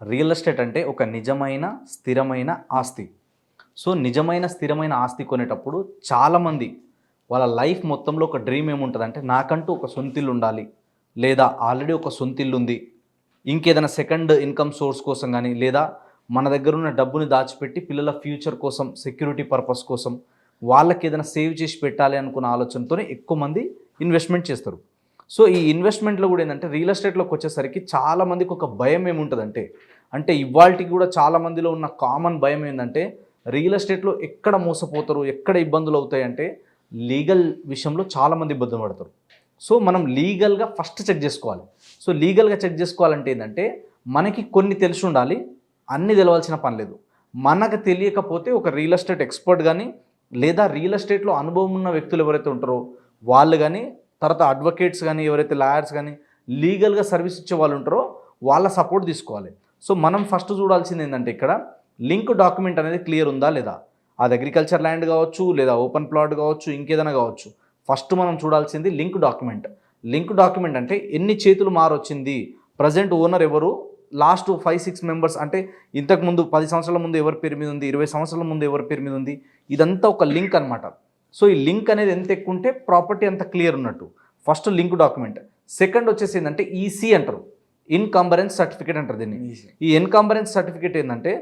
Real estate అంటే ఒక నిజమైన స్థిరమైన ఆస్తి. సో నిజమైన స్థిరమైన ఆస్తి కొనేటప్పుడు చాలామంది వాళ్ళ లైఫ్ మొత్తంలో ఒక డ్రీమ్ ఏముంటుందంటే నాకంటూ ఒక సొంతిల్లు ఉండాలి లేదా ఆల్రెడీ ఒక సొంతిల్లు ఉంది ఇంకేదైనా సెకండ్ ఇన్కమ్ సోర్స్ కోసం కానీ లేదా మన దగ్గర ఉన్న డబ్బుని దాచిపెట్టి పిల్లల ఫ్యూచర్ కోసం సెక్యూరిటీ పర్పస్ కోసం వాళ్ళకి ఏదైనా సేవ్ చేసి పెట్టాలి అనుకున్న ఆలోచనతోనే ఎక్కువ మంది ఇన్వెస్ట్మెంట్ చేస్తారు. సో ఈ ఇన్వెస్ట్మెంట్లో కూడా ఏంటంటే రియల్ ఎస్టేట్లోకి వచ్చేసరికి చాలామందికి ఒక భయం ఏముంటుందంటే అంటే ఇవాళకి కూడా చాలా మందిలో ఉన్న కామన్ భయం ఏంటంటే రియల్ ఎస్టేట్లో ఎక్కడ మోసపోతారు ఎక్కడ ఇబ్బందులు అవుతాయంటే లీగల్ విషయంలో చాలామంది ఇబ్బంది పడతారు. సో మనం లీగల్గా ఫస్ట్ చెక్ చేసుకోవాలి. సో లీగల్గా చెక్ చేసుకోవాలంటే ఏంటంటే మనకి కొన్ని తెలిసి ఉండాలి అన్ని తెలవాల్సిన పని లేదు. మనకు తెలియకపోతే ఒక రియల్ ఎస్టేట్ ఎక్స్పర్ట్ కానీ లేదా రియల్ ఎస్టేట్లో అనుభవం ఉన్న వ్యక్తులు ఎవరైతే ఉంటారో వాళ్ళు కానీ తర్వాత అడ్వకేట్స్ కానీ ఎవరైతే లాయర్స్ కానీ లీగల్గా సర్వీస్ ఇచ్చే వాళ్ళు ఉంటారో వాళ్ళ సపోర్ట్ తీసుకోవాలి. సో మనం ఫస్ట్ చూడాల్సింది ఏంటంటే ఇక్కడ లింక్ డాక్యుమెంట్ అనేది క్లియర్ ఉందా లేదా? అది అగ్రికల్చర్ ల్యాండ్ కావచ్చు లేదా ఓపెన్ ప్లాట్ కావచ్చు ఇంకేదైనా కావచ్చు. ఫస్ట్ మనం చూడాల్సింది లింక్ డాక్యుమెంట్ లింక్ డాక్యుమెంట్ అంటే ఎన్ని చేతులు మారొచ్చింది? ప్రజెంట్ ఓనర్ ఎవరు? లాస్ట్ ఫైవ్ సిక్స్ మెంబర్స్ అంటే ఇంతకు ముందు పది సంవత్సరాల ముందు ఎవరి పేరు మీద ఉంది? ఇరవై సంవత్సరాల ముందు ఎవరి పేరు మీద ఉంది? ఇదంతా ఒక లింక్ అనమాట సో ఈ లింక్ అనేది ఎంత ఎక్కువ ఉంటే ప్రాపర్టీ అంత క్లియర్ ఉన్నట్టు. First link document. సెకండ్ వచ్చేసి ఏంటంటే ఈసీ అంటారు. ఇన్కంబరెన్స్ సర్టిఫికేట్ అంటారు దీన్ని. ఈ ఇన్కంబరెన్స్ సర్టిఫికేట్ ఏంటంటే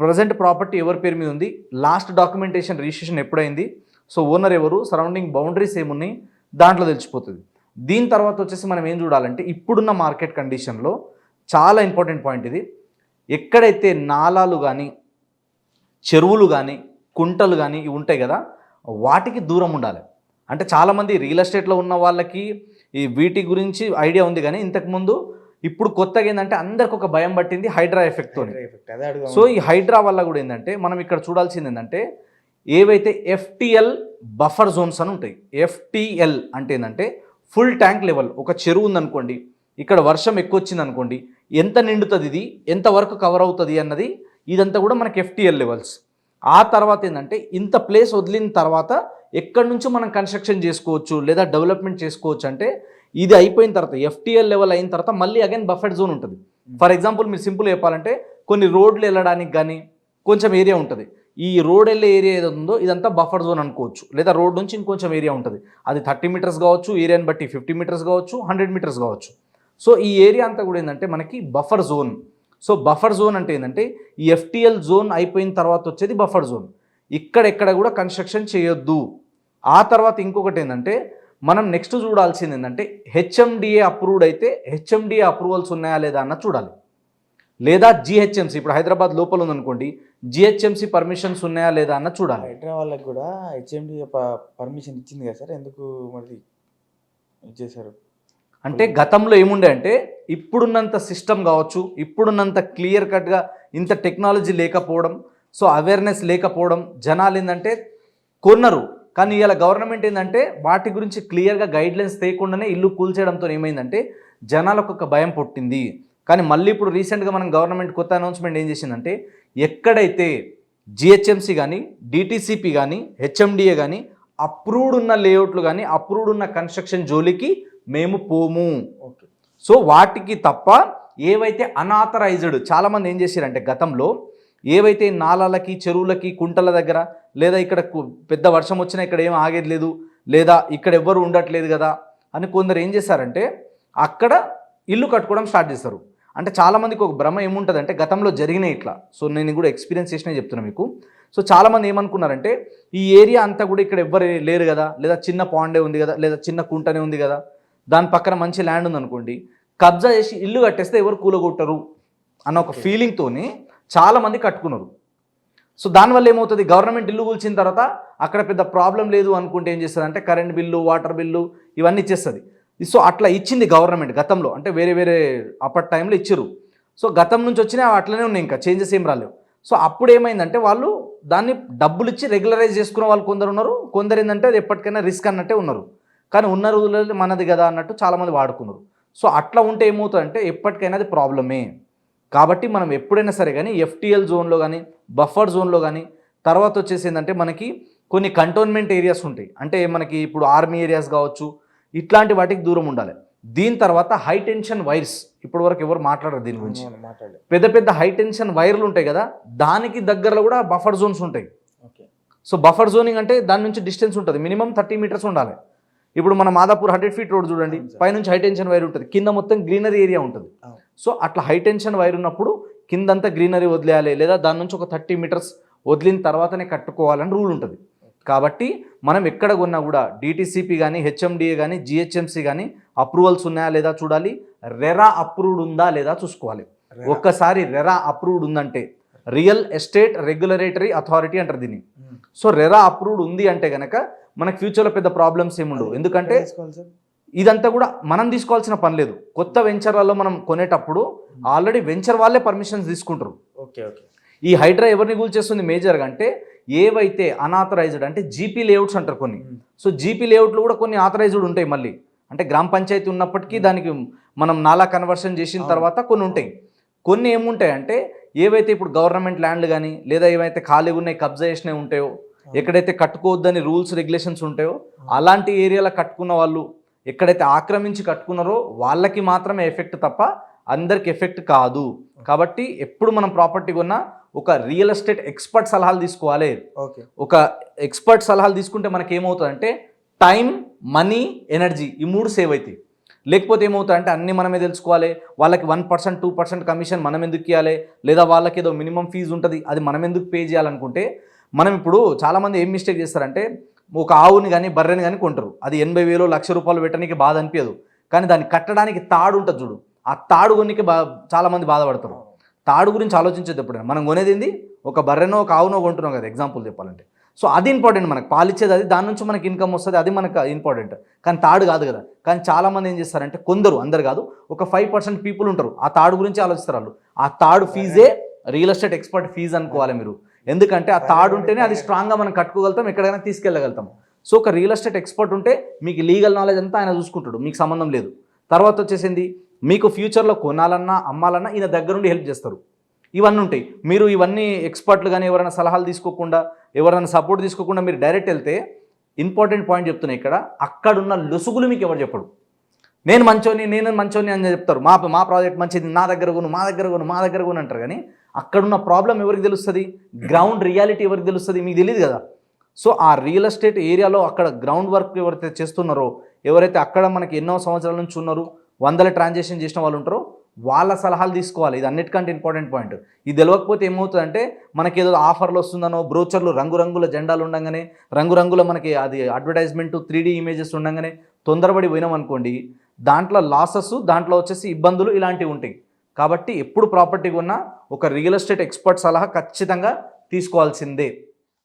ప్రజెంట్ ప్రాపర్టీ ఎవరి పేరు మీద ఉంది? లాస్ట్ డాక్యుమెంటేషన్ రిజిస్ట్రేషన్ ఎప్పుడైంది? సో ఓనర్ ఎవరు? సరౌండింగ్ బౌండరీస్ ఏమున్నాయి? దాంట్లో తెలిసిపోతుంది. దీని తర్వాత వచ్చేసి మనం ఏం చూడాలంటే ఇప్పుడున్న మార్కెట్ కండిషన్లో చాలా ఇంపార్టెంట్ పాయింట్ ఇది. ఎక్కడైతే నాలాలు కానీ చెరువులు కానీ కుంటలు కానీ ఇవి ఉంటాయి కదా వాటికి దూరం ఉండాలి. అంటే చాలామంది రియల్ ఎస్టేట్లో ఉన్న వాళ్ళకి ఈ వీటి గురించి ఐడియా ఉంది కానీ ఇంతకుముందు ఇప్పుడు కొత్తగా ఏంటంటే అందరికి ఒక భయం పట్టింది హైడ్రా ఎఫెక్ట్తో సో ఈ హైడ్రా వల్ల కూడా ఏంటంటే మనం ఇక్కడ చూడాల్సింది ఏంటంటే ఏవైతే ఎఫ్టిఎల్ బఫర్ జోన్స్ అని ఉంటాయి ఎఫ్టిఎల్ అంటే ఏంటంటే ఫుల్ ట్యాంక్ లెవెల్ ఒక చెరువు ఉందనుకోండి ఇక్కడ వర్షం ఎక్కువ వచ్చింది అనుకోండి ఎంత నిండుతుంది ఇది ఎంత వరకు కవర్ అవుతుంది అన్నది ఇదంతా కూడా మనకి ఎఫ్టిఎల్ లెవెల్స్. ఆ తర్వాత ఏంటంటే ఇంత ప్లేస్ వదిలిన తర్వాత ఎక్కడి నుంచి మనం కన్స్ట్రక్షన్ చేసుకోవచ్చు లేదా డెవలప్మెంట్ చేసుకోవచ్చు అంటే ఇది అయిపోయిన తర్వాత ఎఫ్టిఎల్ లెవెల్ అయిన తర్వాత మళ్ళీ అగైన్ బఫెట్ జోన్ ఉంటుంది. ఫర్ ఎగ్జాంపుల్ మీరు సింపుల్ చెప్పాలంటే కొన్ని రోడ్లు వెళ్ళడానికి కానీ కొంచెం ఏరియా ఉంటుంది. ఈ రోడ్ వెళ్ళే ఏరియా ఏదో ఉందో ఇదంతా బఫర్ జోన్ అనుకోవచ్చు. లేదా రోడ్ నుంచి ఇంకొంచెం ఏరియా ఉంటుంది. అది థర్టీ మీటర్స్ కావచ్చు ఏరియాని బట్టి ఫిఫ్టీ మీటర్స్ కావచ్చు హండ్రెడ్ మీటర్స్ కావచ్చు. సో ఈ ఏరియా అంతా కూడా ఏంటంటే మనకి buffer zone so buffer zone అంటే ఏంటంటే ఈ ఎఫ్టిఎల్ జోన్ అయిపోయిన తర్వాత వచ్చేది బఫర్ జోన్ ఇక్కడెక్కడ కూడా కన్స్ట్రక్షన్ చేయొద్దు. ఆ తర్వాత ఇంకొకటి ఏంటంటే మనం నెక్స్ట్ చూడాల్సింది ఏంటంటే హెచ్ఎండిఏ అప్రూవ్డ్ అయితే హెచ్ఎండిఏ అప్రూవల్స్ ఉన్నాయా లేదా అన్న చూడాలి. లేదా జిహెచ్ఎంసి ఇప్పుడు హైదరాబాద్ లోపల ఉందనుకోండి జిహెచ్ఎంసి పర్మిషన్స్ ఉన్నాయా లేదా అన్న చూడాలి. హైడ్రా కూడా హెచ్ఎండిఏ పర్మిషన్ ఇచ్చింది కదా సార్ ఎందుకు మరి ఇచ్చేసారు అంటే గతంలో ఏముండే అంటే ఇప్పుడున్నంత సిస్టమ్ కావచ్చు ఇప్పుడున్నంత క్లియర్ కట్గా ఇంత టెక్నాలజీ లేకపోవడం సో అవేర్నెస్ లేకపోవడం జనాలు ఏంటంటే కొన్నారు. కానీ ఇలా గవర్నమెంట్ ఏంటంటే వాటి గురించి క్లియర్గా గైడ్లైన్స్ తేయకుండానే ఇల్లు కూల్చేయడంతో ఏమైందంటే జనాలకు ఒక భయం పుట్టింది. కానీ మళ్ళీ ఇప్పుడు రీసెంట్గా మనం గవర్నమెంట్ కొత్త అనౌన్స్మెంట్ ఏం చేసిందంటే ఎక్కడైతే జిహెచ్ఎంసీ కానీ డిటీసీపీ కానీ హెచ్ఎండిఏ కానీ అప్రూవ్డ్ ఉన్న లేఅవుట్లు కానీ అప్రూవ్డ్ ఉన్న కన్స్ట్రక్షన్ జోలికి మేము పోము. ఓకే. సో వాటికి తప్ప ఏవైతే అనాథరైజ్డ్ చాలామంది ఏం చేశారంటే గతంలో ఏవైతే నాలాలకి చెరువులకి కుంటల దగ్గర లేదా ఇక్కడ పెద్ద వర్షం వచ్చినా ఇక్కడ ఏం ఆగేది లేదు లేదా ఇక్కడ ఎవ్వరు ఉండట్లేదు కదా అని కొందరు ఏం చేశారంటే అక్కడ ఇల్లు కట్టుకోవడం స్టార్ట్ చేస్తారు అంటే చాలామందికి ఒక భ్రమ ఏముంటుందంటే గతంలో జరిగినాయి ఇట్లా. సో నేను కూడా ఎక్స్పీరియన్స్ చేసినా చెప్తున్నా మీకు. సో చాలామంది ఏమనుకున్నారంటే ఈ ఏరియా అంతా కూడా ఇక్కడ ఎవ్వరు లేరు కదా లేదా చిన్న పాండే ఉంది కదా లేదా చిన్న కుంటనే ఉంది కదా దాని పక్కన మంచి ల్యాండ్ ఉందనుకోండి కబ్జా చేసి ఇల్లు కట్టేస్తే ఎవరు కూలగొట్టరు అన్న ఒక ఫీలింగ్తోని చాలామంది కట్టుకున్నారు. సో దానివల్ల ఏమవుతుంది? గవర్నమెంట్ ఇల్లు కూల్చిన తర్వాత అక్కడ పెద్ద ప్రాబ్లం లేదు అనుకుంటే ఏం చేస్తుంది? అంటే కరెంట్ బిల్లు వాటర్ బిల్లు ఇవన్నీ ఇచ్చేస్తుంది. సో అట్లా ఇచ్చింది గవర్నమెంట్ గతంలో. అంటే వేరే వేరే అప్పటి టైంలో ఇచ్చారు సో గతం నుంచి వచ్చినా అట్లనే ఉన్నాయి ఇంకా. చేంజెస్ ఏం రాలేవు. సో అప్పుడు ఏమైందంటే వాళ్ళు దాన్ని డబ్బులు ఇచ్చి రెగ్యులరైజ్ చేసుకునే వాళ్ళు కొందరు ఉన్నారు. కొందరు ఏంటంటే అది ఎప్పటికైనా రిస్క్ అన్నట్టే ఉన్నారు. కానీ ఉన్న రోజులలో మనది కదా అన్నట్టు చాలామంది వాడుకున్నారు. సో అట్లా ఉంటే ఏమవుతుందంటే ఎప్పటికైనా అది ప్రాబ్లమే. కాబట్టి మనం ఎప్పుడైనా సరే కానీ ఎఫ్టిఎల్ జోన్లో కానీ బఫర్ జోన్లో కానీ తర్వాత వచ్చేసి ఏంటంటే మనకి కొన్ని కంటోన్మెంట్ ఏరియాస్ ఉంటాయి. అంటే మనకి ఇప్పుడు ఆర్మీ ఏరియాస్ కావచ్చు ఇట్లాంటి వాటికి దూరం ఉండాలి. దీని తర్వాత హై టెన్షన్ వైర్స్ ఇప్పటి వరకు ఎవరు మాట్లాడరు దీని గురించి. పెద్ద పెద్ద హై టెన్షన్ వైర్లు ఉంటాయి కదా దానికి దగ్గరలో కూడా బఫర్ జోన్స్ ఉంటాయి. ఓకే. సో బఫర్ జోనింగ్ అంటే దాని నుంచి డిస్టెన్స్ ఉంటుంది. మినిమం థర్టీ మీటర్స్ ఉండాలి. ఇప్పుడు మన మాదాపూర్ హండ్రెడ్ ఫీట్ రోడ్ చూడండి. పైనుంచి హై టెన్షన్ వైర్ ఉంటుంది. కింద మొత్తం గ్రీనరీ ఏరియా ఉంటుంది. సో అట్లా హై టెన్షన్ వైర్ ఉన్నప్పుడు కిందంతా గ్రీనరీ వదిలేయాలి లేదా దాని నుంచి ఒక థర్టీ మీటర్స్ వదిలిన తర్వాతనే కట్టుకోవాలని రూల్ ఉంటుంది. కాబట్టి మనం ఎక్కడ కొన్నా కూడా డిటీసీపీ కానీ హెచ్ఎండిఏ కానీ జిహెచ్ఎంసీ కానీ అప్రూవల్స్ ఉన్నాయా లేదా చూడాలి. రెరా అప్రూవ్డ్ ఉందా లేదా చూసుకోవాలి. ఒక్కసారి రెరా అప్రూవ్డ్ ఉందంటే రియల్ ఎస్టేట్ రెగ్యులరేటరీ అథారిటీ అంటారు దీన్ని. సో రెరా అప్రూవ్డ్ ఉంది అంటే గనక మనకు ఫ్యూచర్లో పెద్ద ప్రాబ్లమ్స్ ఏముండవు ఎందుకంటే ఇదంతా కూడా మనం తీసుకోవాల్సిన పని లేదు. కొత్త వెంచర్లలో మనం కొనేటప్పుడు ఆల్రెడీ వెంచర్ వాళ్ళే పర్మిషన్స్ తీసుకుంటారు ఓకే ఓకే. ఈ హైడ్రా ఎవరిని కూల్చేస్తుంది మేజర్గా అంటే ఏవైతే అనాథరైజ్డ్ అంటే జీపీ లేఅవుట్స్ అంటారు కొన్ని. సో జీపీ లేఅవుట్లు కూడా కొన్ని ఆథరైజ్డ్ ఉంటాయి మళ్ళీ. అంటే గ్రామ పంచాయతీ ఉన్నప్పటికీ దానికి మనం నాలా కన్వర్షన్ చేసిన. తర్వాత కొన్ని ఉంటాయి. కొన్ని ఏముంటాయి అంటే ఏవైతే ఇప్పుడు గవర్నమెంట్ ల్యాండ్లు కానీ లేదా ఏవైతే ఖాళీ ఉన్నాయి కబ్జా చేసినవి ఉంటాయో ఎక్కడైతే కట్టుకోవద్దని రూల్స్ రెగ్యులేషన్స్ ఉంటాయో అలాంటి ఏరియాలో కట్టుకున్న వాళ్ళు ఎక్కడైతే ఆక్రమించి కట్టుకున్నారో వాళ్ళకి మాత్రమే ఎఫెక్ట్ తప్ప అందరికి ఎఫెక్ట్ కాదు. కాబట్టి ఎప్పుడు మనం ప్రాపర్టీ కొన్నా ఒక రియల్ ఎస్టేట్ ఎక్స్పర్ట్ సలహాలు తీసుకోవాలి. ఒక ఎక్స్పర్ట్ సలహాలు తీసుకుంటే మనకి ఏమవుతుందంటే టైం మనీ ఎనర్జీ ఈ మూడు సేవ్ అవుతాయి లేకపోతే ఏమవుతుందంటే అన్ని మనమే తెలుసుకోవాలి. వాళ్ళకి one percent two percent commission మనం ఎందుకు ఇవ్వాలి లేదా వాళ్ళకి ఏదో మినిమం ఫీజు ఉంటుంది అది మనం ఎందుకు పే చేయాలనుకుంటే మనం ఇప్పుడు చాలామంది ఏం మిస్టేక్ చేస్తారంటే ఒక ఆవుని కానీ బర్రెని కానీ కొంటారు. అది ఎనభై వేలు లక్ష రూపాయలు పెట్టడానికి బాధ అనిపించదు కానీ దాన్ని కట్టడానికి తాడు ఉంటుంది చూడు. ఆ తాడు కొనికి బా చాలామంది బాధపడతారు. తాడు గురించి ఆలోచించేది ఎప్పుడైనా? మనం కొనేది ఏంది? ఒక బర్రెనో ఒక ఆవునో కొంటున్నాం కదా ఎగ్జాంపుల్ చెప్పాలంటే. సో అది ఇంపార్టెంట్ మనకు. పాలిచ్చేది అది దాని నుంచి మనకి ఇన్కమ్ వస్తుంది అది మనకు ఇంపార్టెంట్ కానీ తాడు కాదు కదా. కానీ చాలామంది ఏం చేస్తారంటే కొందరు అందరు కాదు ఒక ఫైవ్ పర్సెంట్ పీపుల్ ఉంటారు. ఆ తాడు గురించి ఆలోచిస్తారు వాళ్ళు. ఆ తాడు ఫీజే రియల్ ఎస్టేట్ ఎక్స్పర్ట్ ఫీజ్ అనుకోవాలి మీరు. ఎందుకంటే ఆ తాడు ఉంటేనే అది స్ట్రాంగ్గా మనం కట్టుకోగలుగుతాం ఎక్కడైనా తీసుకెళ్ళగలుగుతాం. సో ఒక రియల్ ఎస్టేట్ ఎక్స్పర్ట్ ఉంటే మీకు లీగల్ నాలెడ్జ్ అంతా ఆయన చూసుకుంటాడు మీకు సంబంధం లేదు. తర్వాత వచ్చేసింది మీకు ఫ్యూచర్లో కొనాలన్నా అమ్మాలన్నా ఈయన దగ్గరుండి హెల్ప్ చేస్తారు. ఇవన్నీ ఉంటాయి. మీరు ఇవన్నీ ఎక్స్పర్ట్లు కానీ ఎవరైనా సలహాలు తీసుకోకుండా ఎవరైనా సపోర్ట్ తీసుకోకుండా మీరు డైరెక్ట్ వెళ్తే ఇంపార్టెంట్ పాయింట్ చెప్తున్నా ఇక్కడ అక్కడున్న లొసుగులు మీకు ఎవరు చెప్పడు నేను మంచోని నేను మంచోని అని చెప్తారు. మా మా ప్రాజెక్ట్ మంచిది నా దగ్గర కొను మా దగ్గర కొను మా దగ్గర కొను అంటారు. కానీ అక్కడున్న ప్రాబ్లం ఎవరికి తెలుస్తుంది? గ్రౌండ్ రియాలిటీ ఎవరికి తెలుస్తుంది? మీకు తెలియదు కదా. సో ఆ రియల్ ఎస్టేట్ ఏరియాలో అక్కడ గ్రౌండ్ వర్క్ ఎవరైతే చేస్తున్నారో ఎవరైతే అక్కడ మనకి ఎన్నో సంవత్సరాల నుంచి ఉన్నారో వందల ట్రాన్సాక్షన్ చేసిన వాళ్ళు ఉంటారో వాళ్ళ సలహాలు తీసుకోవాలి. ఇది అన్నిటికంటే ఇంపార్టెంట్ పాయింట్. ఇది తెలియకపోతే ఏమవుతుందంటే మనకి ఏదో ఆఫర్లు వస్తుందనో బ్రోచర్లు రంగురంగుల జెండాలు ఉండగానే రంగురంగుల మనకి అది అడ్వర్టైజ్మెంట్ త్రీ ఇమేజెస్ ఉండగానే తొందరపడి పోయినాం అనుకోండి దాంట్లో లాసెస్ దాంట్లో వచ్చేసి ఇబ్బందులు ఇలాంటివి ఉంటాయి. కాబట్టి ఎప్పుడు ప్రాపర్టీ కొన్నా ఒక రియల్ ఎస్టేట్ ఎక్స్పర్ట్ సలహా ఖచ్చితంగా తీసుకోవాల్సిందే.